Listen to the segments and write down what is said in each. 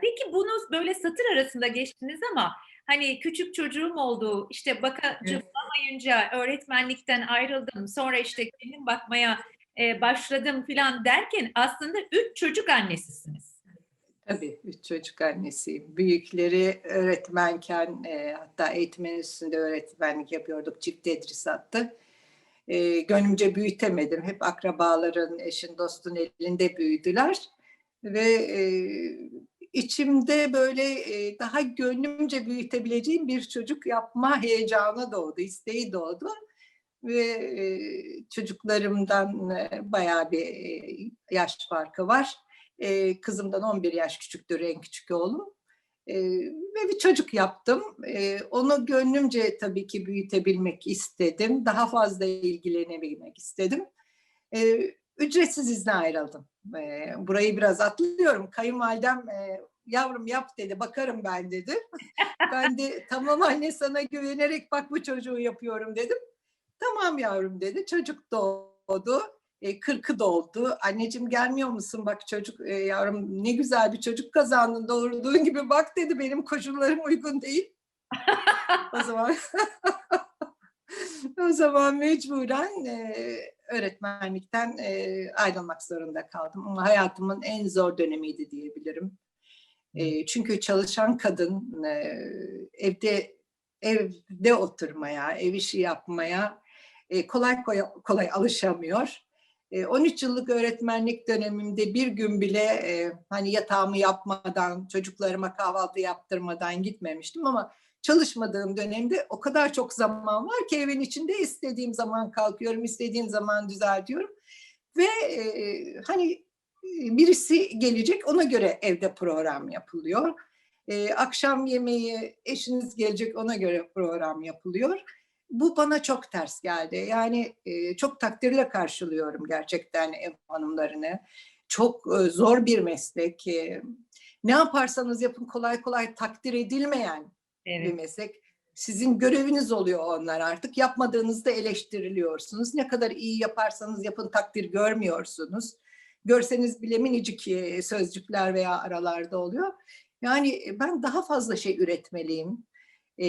Peki bunu böyle satır arasında geçtiniz ama hani küçük çocuğum oldu, işte bakıcı Evet. bulamayınca öğretmenlikten ayrıldım, sonra işte kendim bakmaya e, başladım filan derken aslında üç çocuk annesisiniz. Tabii üç çocuk annesiyim. Büyükleri öğretmenken e, hatta eğitim enstitüsünde öğretmenlik yapıyorduk. Çift tedrisattı. E, gönlümce büyütemedim. Hep akrabaların, eşin, dostun elinde büyüdüler. Ve e, içimde böyle daha gönlümce büyütebileceğim bir çocuk yapma heyecanı doğdu, isteği doğdu. Ve çocuklarımdan e, bayağı bir yaş farkı var. Kızımdan 11 yaş küçüktür en küçük oğlum. E, ve bir çocuk yaptım. Onu gönlümce tabii ki büyütebilmek istedim. Daha fazla ilgilenebilmek istedim. Ücretsiz izne ayrıldım. Burayı biraz atlıyorum. Kayınvalidem yavrum yap dedi, bakarım ben dedi. ben de tamam anne sana güvenerek bak bu çocuğu yapıyorum dedim. Tamam yavrum dedi. Çocuk doğdu. E, kırkı doldu. Anneciğim gelmiyor musun? Bak çocuk e, yavrum ne güzel bir çocuk kazandın doğurduğun gibi bak dedi benim koşullarım uygun değil. o zaman o zaman mecburen e, öğretmenlikten e, ayrılmak zorunda kaldım. Ama hayatımın en zor dönemiydi diyebilirim. Çünkü çalışan kadın evde evde oturmaya, ev işi yapmaya e, kolay kolay, alışamıyor. E, 13 yıllık öğretmenlik dönemimde bir gün bile hani yatağımı yapmadan, çocuklarıma kahvaltı yaptırmadan gitmemiştim ama çalışmadığım dönemde o kadar çok zaman var ki evin içinde istediğim zaman kalkıyorum, istediğim zaman düzeltiyorum. Ve e, hani birisi gelecek ona göre evde program yapılıyor. E, akşam yemeği eşiniz gelecek ona göre program yapılıyor. Bu bana çok ters geldi. Yani e, çok takdirle karşılıyorum gerçekten ev hanımlarını. Çok e, zor bir meslek. E, ne yaparsanız yapın kolay kolay takdir edilmeyen bir Evet. meslek. Sizin göreviniz oluyor onlar artık. Yapmadığınızda eleştiriliyorsunuz. Ne kadar iyi yaparsanız yapın takdir görmüyorsunuz. Görseniz bile minicik e, sözcükler veya aralarda oluyor. Yani e, ben daha fazla şey üretmeliyim. Ee,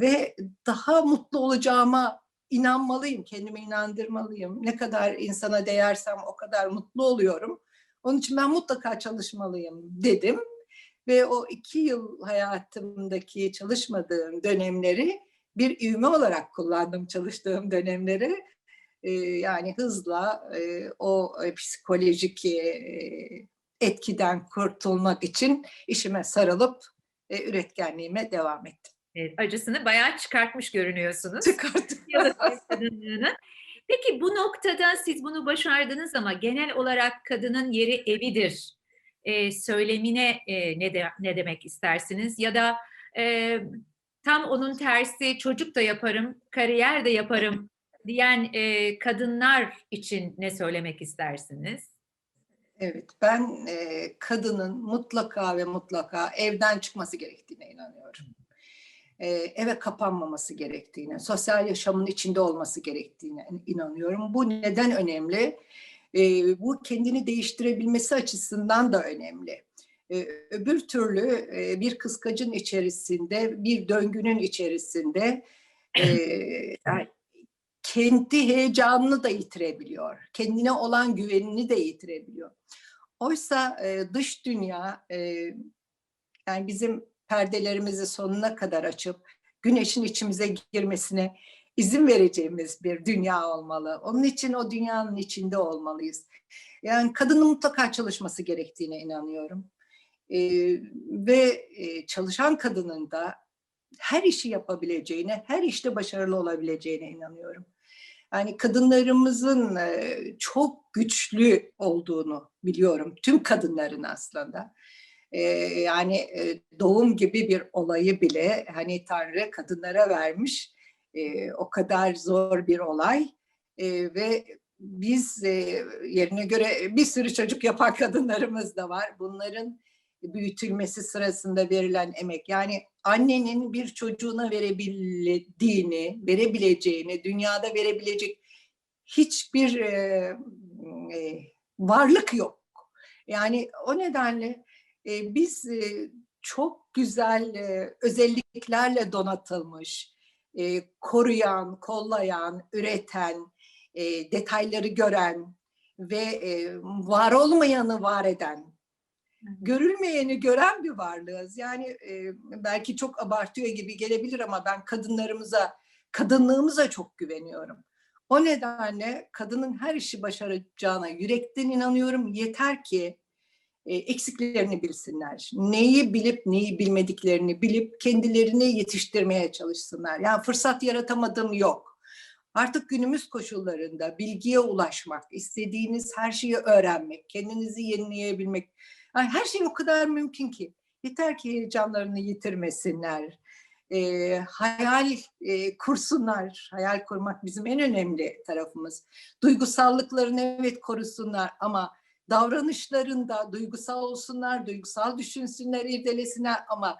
ve daha mutlu olacağıma inanmalıyım, kendime inandırmalıyım. Ne kadar insana değersem o kadar mutlu oluyorum. Onun için ben mutlaka çalışmalıyım dedim. Ve o iki yıl hayatımdaki çalışmadığım dönemleri bir ivme olarak kullandım çalıştığım dönemleri. Ee, yani hızla e, o e, psikolojik e, etkiden kurtulmak için işime sarılıp e, üretkenliğime devam ettim. Evet, acısını bayağı çıkartmış görünüyorsunuz. Çıkarttım. Peki bu noktada siz bunu başardınız ama genel olarak kadının yeri evidir e, söylemine e, ne, de, ne demek istersiniz? Ya da e, tam onun tersi çocuk da yaparım, kariyer de yaparım diyen e, kadınlar için ne söylemek istersiniz? Evet, ben e, kadının mutlaka ve mutlaka evden çıkması gerektiğine inanıyorum. E, eve kapanmaması gerektiğine, sosyal yaşamın içinde olması gerektiğine inanıyorum. Bu neden önemli? E, bu kendini değiştirebilmesi açısından da önemli. E, öbür türlü e, bir kıskacın içerisinde, bir döngünün içerisinde e, yani kendi heyecanını da yitirebiliyor. Kendine olan güvenini de yitirebiliyor. Oysa e, dış dünya e, yani bizim perdelerimizi sonuna kadar açıp güneşin içimize girmesine izin vereceğimiz bir dünya olmalı. Onun için o dünyanın içinde olmalıyız. Yani kadının mutlaka çalışması gerektiğine inanıyorum. E, ve e, çalışan kadının da her işi yapabileceğine, her işte başarılı olabileceğine inanıyorum. Yani kadınlarımızın e, çok güçlü olduğunu biliyorum. Tüm kadınların aslında. E, yani e, doğum gibi bir olayı bile hani Tanrı kadınlara vermiş. O kadar zor bir olay. Ve biz yerine göre bir sürü çocuk yapan kadınlarımız da var. Bunların büyütülmesi sırasında verilen emek. Yani annenin bir çocuğuna verebildiğini, verebileceğini, dünyada verebilecek hiçbir e, e, varlık yok. Yani o nedenle e, biz e, çok güzel e, özelliklerle donatılmış, e, koruyan, kollayan, üreten, e, detayları gören ve e, var olmayanı var eden, görülmeyeni gören bir varlığız. Yani e, belki çok abartıyor gibi gelebilir ama ben kadınlarımıza, kadınlığımıza çok güveniyorum. O nedenle kadının her işi başaracağına yürekten inanıyorum. Yeter ki e, eksiklerini bilsinler. Neyi bilip neyi bilmediklerini bilip kendilerini yetiştirmeye çalışsınlar. Yani fırsat yaratamadım yok. Artık günümüz koşullarında bilgiye ulaşmak, istediğiniz her şeyi öğrenmek, kendinizi yenileyebilmek, her şey o kadar mümkün ki. Yeter ki heyecanlarını yitirmesinler. E, hayal e, kursunlar. Hayal kurmak bizim en önemli tarafımız. Duygusallıklarını evet korusunlar ama davranışlarında duygusal olsunlar, duygusal düşünsünler, irdelesinler ama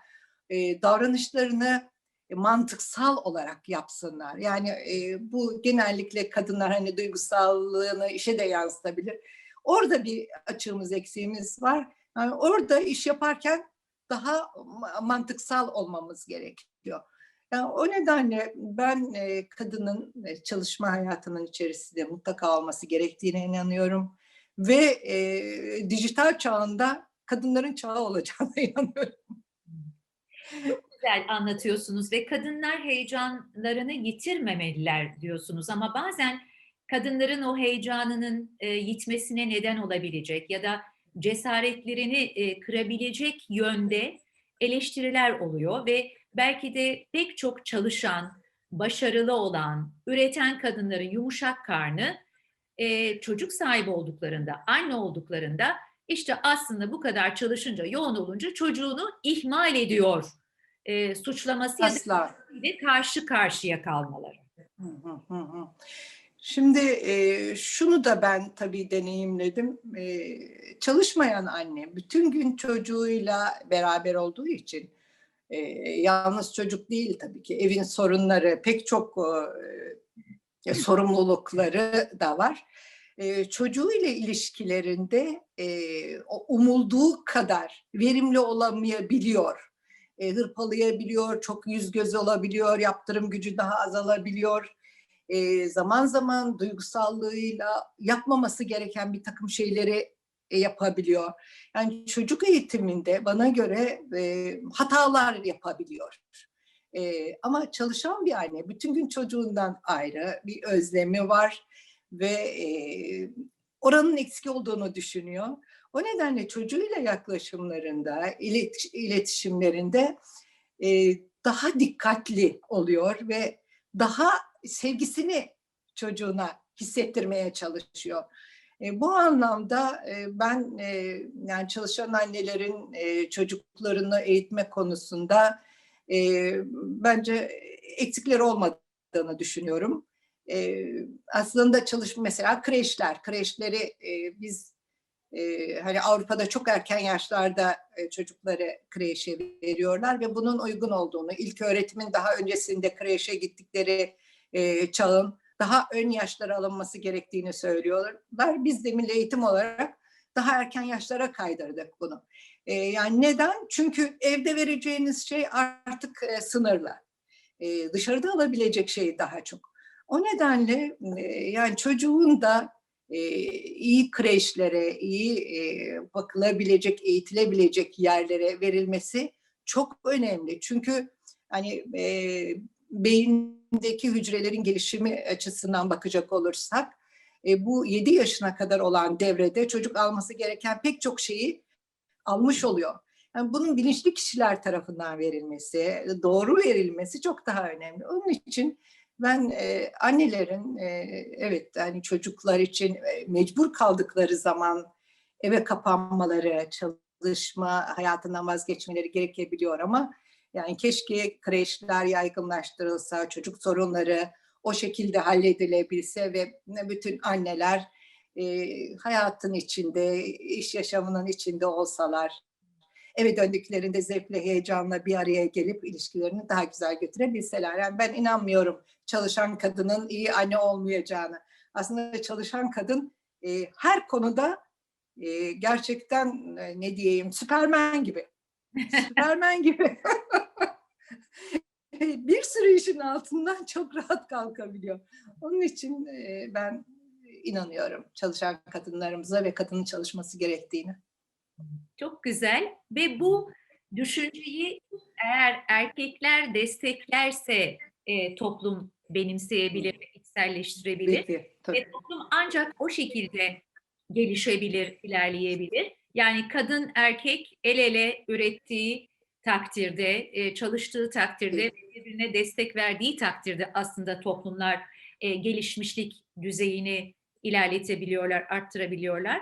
e, davranışlarını mantıksal olarak yapsınlar. Yani e, bu genellikle kadınlar hani duygusallığını işe de yansıtabilir. Orada bir açığımız, eksiğimiz var. Yani orada iş yaparken daha mantıksal olmamız gerekiyor. Yani o nedenle ben e, kadının e, çalışma hayatının içerisinde mutlaka olması gerektiğine inanıyorum ve e, dijital çağında kadınların çağı olacağına inanıyorum. güzel anlatıyorsunuz ve kadınlar heyecanlarını yitirmemeliler diyorsunuz ama bazen kadınların o heyecanının e, yitmesine neden olabilecek ya da cesaretlerini e, kırabilecek yönde eleştiriler oluyor ve belki de pek çok çalışan, başarılı olan, üreten kadınların yumuşak karnı e, çocuk sahibi olduklarında, anne olduklarında işte aslında bu kadar çalışınca, yoğun olunca çocuğunu ihmal ediyor e, suçlaması Asla. ya da karşı karşıya kalmaları. Hı hı hı hı. Şimdi e, şunu da ben tabii deneyimledim. E, çalışmayan anne bütün gün çocuğuyla beraber olduğu için e, yalnız çocuk değil tabii ki evin sorunları pek çok e, sorumlulukları da var. E, çocuğuyla ilişkilerinde e, umulduğu kadar verimli olamayabiliyor. E, hırpalayabiliyor, çok yüz göz olabiliyor, yaptırım gücü daha azalabiliyor e, zaman zaman duygusallığıyla yapmaması gereken bir takım şeyleri e, yapabiliyor. Yani çocuk eğitiminde bana göre e, hatalar yapabiliyor. E, ama çalışan bir anne bütün gün çocuğundan ayrı bir özlemi var ve e, oranın eksik olduğunu düşünüyor. O nedenle çocuğuyla yaklaşımlarında, iletiş, iletişimlerinde e, daha dikkatli oluyor ve daha sevgisini çocuğuna hissettirmeye çalışıyor. E, bu anlamda e, ben e, yani çalışan annelerin e, çocuklarını eğitme konusunda e, bence eksikleri olmadığını düşünüyorum. E, aslında çalışma mesela kreşler, kreşleri e, biz e, hani Avrupa'da çok erken yaşlarda e, çocukları kreşe veriyorlar ve bunun uygun olduğunu, ilk öğretimin daha öncesinde kreşe gittikleri e, çağın daha ön yaşlara alınması gerektiğini söylüyorlar. Biz de milli eğitim olarak daha erken yaşlara kaydırdık bunu. E, yani neden? Çünkü evde vereceğiniz şey artık e, sınırlı. E, dışarıda alabilecek şey daha çok. O nedenle e, yani çocuğun da e, iyi kreşlere, iyi e, bakılabilecek, eğitilebilecek yerlere verilmesi çok önemli. Çünkü hani e, beyindeki hücrelerin gelişimi açısından bakacak olursak e, bu 7 yaşına kadar olan devrede çocuk alması gereken pek çok şeyi almış oluyor. Yani bunun bilinçli kişiler tarafından verilmesi, doğru verilmesi çok daha önemli. Onun için ben e, annelerin e, evet hani çocuklar için e, mecbur kaldıkları zaman eve kapanmaları, çalışma hayatından vazgeçmeleri gerekebiliyor ama yani keşke kreşler yaygınlaştırılsa, çocuk sorunları o şekilde halledilebilse ve bütün anneler e, hayatın içinde, iş yaşamının içinde olsalar, eve döndüklerinde zevkle, heyecanla bir araya gelip ilişkilerini daha güzel götürebilseler. Yani ben inanmıyorum çalışan kadının iyi anne olmayacağını. Aslında çalışan kadın e, her konuda e, gerçekten e, ne diyeyim Süpermen gibi. Süpermen gibi. bir sürü işin altından çok rahat kalkabiliyor. Onun için e, ben inanıyorum çalışan kadınlarımıza ve kadının çalışması gerektiğini. Çok güzel ve bu düşünceyi eğer erkekler desteklerse e, toplum benimseyebilir içselleştirebilir. Peki, tabii. Ve toplum ancak o şekilde gelişebilir, ilerleyebilir. Yani kadın erkek el ele ürettiği takdirde, e, çalıştığı takdirde, Evet. birbirine destek verdiği takdirde aslında toplumlar e, gelişmişlik düzeyini ilerletebiliyorlar, arttırabiliyorlar.